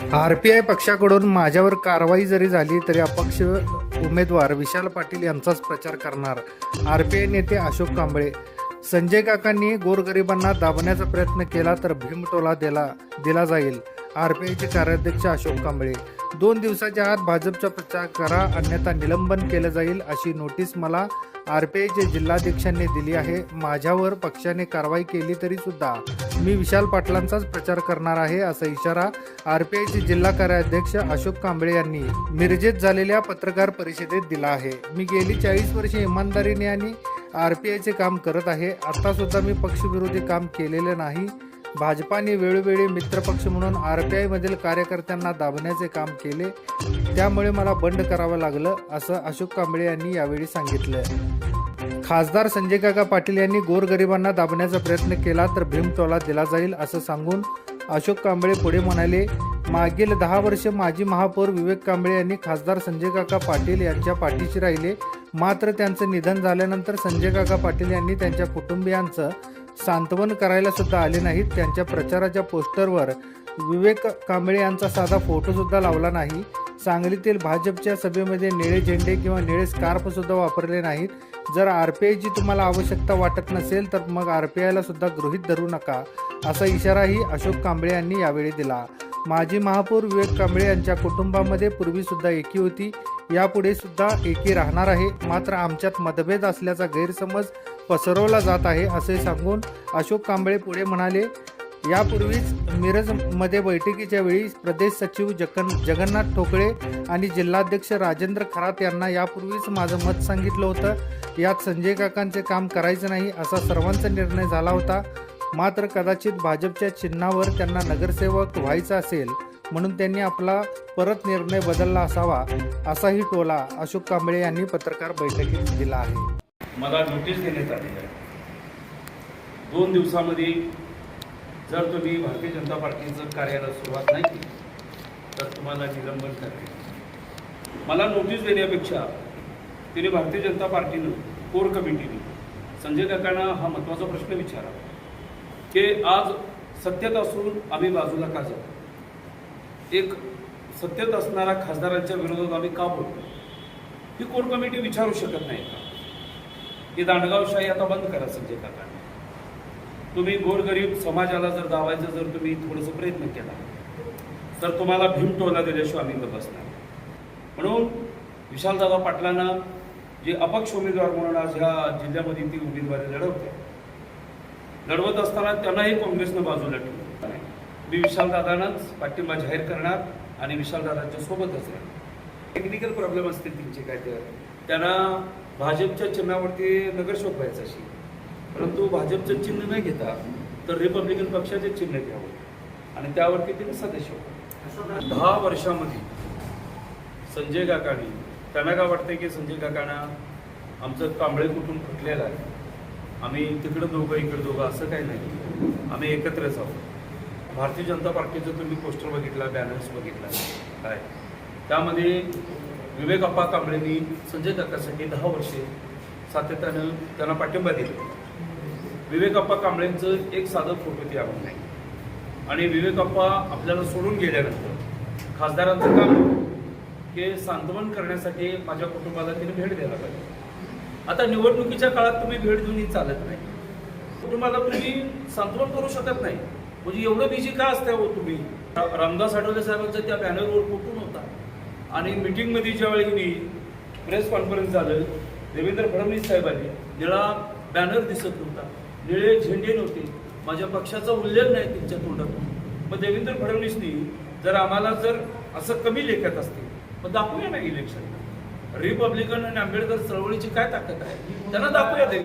R P I पक्षाकडून माझ्यावर कारवाई जरी झाली तरी अपक्ष उमेदवार विशाल पाटील यांचाच प्रचार करणार. आर पी आय नेते अशोक कांबळे संजय काकांनी गोरगरिबांना दाबण्याचा प्रयत्न केला तर भीमटोला दिला दिला जाईल. आर पी आयचे कार्याध्यक्ष अशोक कांबळे दोन दिवसाच्या आत भाजपचा प्रचार करा अन्यथा निलंबन केलं जाईल अशी नोटीस मला आर पी आयचे जिल्हाध्यक्षांनी दिली आहे. माझ्यावर पक्षाने कारवाई केली तरी सुद्धा मी विशाल पाटलांचाच प्रचार करणार आहे असा इशारा आर पी आयचे जिल्हा कार्याध्यक्ष अशोक कांबळे यांनी मिरजेत झालेल्या पत्रकार परिषदेत दिला आहे. मी गेली चाळीस वर्षे इमानदारीने आणि आर पी आयचे काम करत आहे. आत्तासुद्धा मी पक्षविरोधी काम केलेलं नाही. भाजपाने वेळोवेळी मित्रपक्ष म्हणून आर पी आयमधील कार्यकर्त्यांना दाबण्याचे काम केले. त्यामुळे मला बंड करावं लागलं असं अशोक कांबळे यांनी यावेळी सांगितलं. खासदार संजय काका पाटील यांनी गोरगरिबांना दाबण्याचा प्रयत्न केला तर भीमटोला दिला जाईल असं सांगून अशोक कांबळे पुढे म्हणाले मागील दहा वर्ष माजी महापौर विवेक कांबळे यांनी खासदार संजय काका पाटील यांच्या पाठीशी राहिले. मात्र त्यांचं निधन झाल्यानंतर संजय काका पाटील यांनी त्यांच्या कुटुंबियांचं सांत्वन करायला सुद्धा आले नाहीत. त्यांच्या प्रचाराच्या पोस्टरवर विवेक कांबळे यांचा साधा फोटो सुद्धा लावला नाही. सांगलीतील भाजपच्या सभेमध्ये निळे झेंडे किंवा निळे स्कार्फ सुद्धा वापरले नाहीत. जर आर पी आयची तुम्हाला आवश्यकता वाटत नसेल तर मग आर पी आयला सुद्धा गृहीत धरू नका असा इशाराही अशोक कांबळे यांनी यावेळी दिला. माजी महापौर विवेक कांबळे यांच्या कुटुंबामध्ये पूर्वी सुद्धा एकी होती. यापुढे सुद्धा एकी राहणार आहे. मात्र आमच्यात मतभेद असल्याचा गैरसमज पसरवला जात आहे असे सांगून अशोक कांबळे पुढे म्हणाले यापूर्वीच मिरजमध्ये बैठकीच्या वेळी प्रदेश सचिव जगन जगन्नाथ ठोकळे आणि जिल्हाध्यक्ष राजेंद्र खरात यांना यापूर्वीच माझं मत सांगितलं होतं. यात संजय काकांचे काम करायचं नाही असा सर्वांचा निर्णय झाला होता. मात्र कदाचित भाजपच्या चिन्हावर त्यांना नगरसेवक व्हायचं असेल म्हणून त्यांनी आपला परत निर्णय बदलला असावा असाही टोला अशोक कांबळे यांनी पत्रकार बैठकीत दिला आहे. मला नोटीस देण्यात आली आहे. दोन दिवसामध्ये जर तुम्ही भारतीय जनता पार्टीचं कार्याला सुरुवात नाही केली तर तुम्हाला निलंबन करेल मला नोटीस देण्यापेक्षा तिने भारतीय जनता पार्टीनं कोर कमिटीने संजय काकांना हा महत्त्वाचा प्रश्न विचारा की आज सत्तेत असून आम्ही बाजूला का जातो एक सत्तेत असणाऱ्या खासदारांच्या विरोधात आम्ही का बोलतो ही कोर कमिटी विचारू शकत नाही का? ही दांडगावशाही आता बंद करा संजय काका. तुम्ही गोरगरीब समाजाला जर दावायचं जर तुम्ही थोडंसं प्रयत्न केला तर तुम्हाला भीमटोला दिल्याशिवाय आम्ही बसणार. म्हणून विशालदादा पाटलांना जे अपक्ष उमेदवार म्हणून आज ह्या जिल्ह्यामध्ये ती उमेदवारी लढवते लढवत असताना त्यांनाही काँग्रेसनं बाजूला ठेवलं. मी विशालदादांनाच पाठिंबा जाहीर करणार आणि विशालदादांच्या सोबतच राहणार टेक्निकल प्रॉब्लेम असतील त्यांचे काय तर. त्यांना भाजपच्या चिन्हावरती नगरसेवक व्हायचं अशी परंतु भाजपचं चिन्ह न घेता तर रिपब्लिकन पक्षाचे चिन्ह घ्यावं. आणि त्यावरती ते सदस्य होते दहा वर्षामध्ये संजय काकांनी त्यांना काय वाटतंय की संजय काकांना आमचं कांबळे कुटुंब फुटलेलं आहे? आम्ही तिकडं दोघं इकडं दोघं असं काही नाही. आम्ही एकत्रच आहोत भारतीय जनता पार्टीचं तुम्ही पोस्टर बघितला बॅनर्स बघितला काय? त्यामध्ये विवेक अप्पा कांबळेंनी संजय काकासाठी दहा वर्षे सातत्यानं त्यांना पाठिंबा दिला. विवेक अप्पा कांबळेंचं एक साधं फोटो त्यावर नाही. आणि विवेक अप्पा आपल्याला सोडून गेल्यानंतर खासदारांचं काम हे सांत्वन करण्यासाठी माझ्या कुटुंबाला तिने भेट द्यायला पाहिजे आता निवडणुकीच्या काळात तुम्ही भेट देऊन चालत नाही. कुटुंबाला तुम्ही सांत्वन करू शकत नाही. म्हणजे एवढं बिझी का असते हो तुम्ही? रामदास आठवले साहेबांचा त्या बॅनरवर कुठून होता आणि मिटिंगमध्ये ज्यावेळी मी प्रेस कॉन्फरन्स झालं देवेंद्र फडणवीस साहेबांनी निळा बॅनर दिसत नव्हता. निळे झेंडे नव्हते. माझ्या पक्षाचा उल्लेख नाही त्यांच्या तोंडातून. मग देवेंद्र फडणवीसनी जर आम्हाला जर असं कमी लेखत असते मग दाखवूया ना इलेक्शन रिपब्लिकन आणि आंबेडकर चळवळीची काय ताकद आहे? त्यांना दाखवूया ते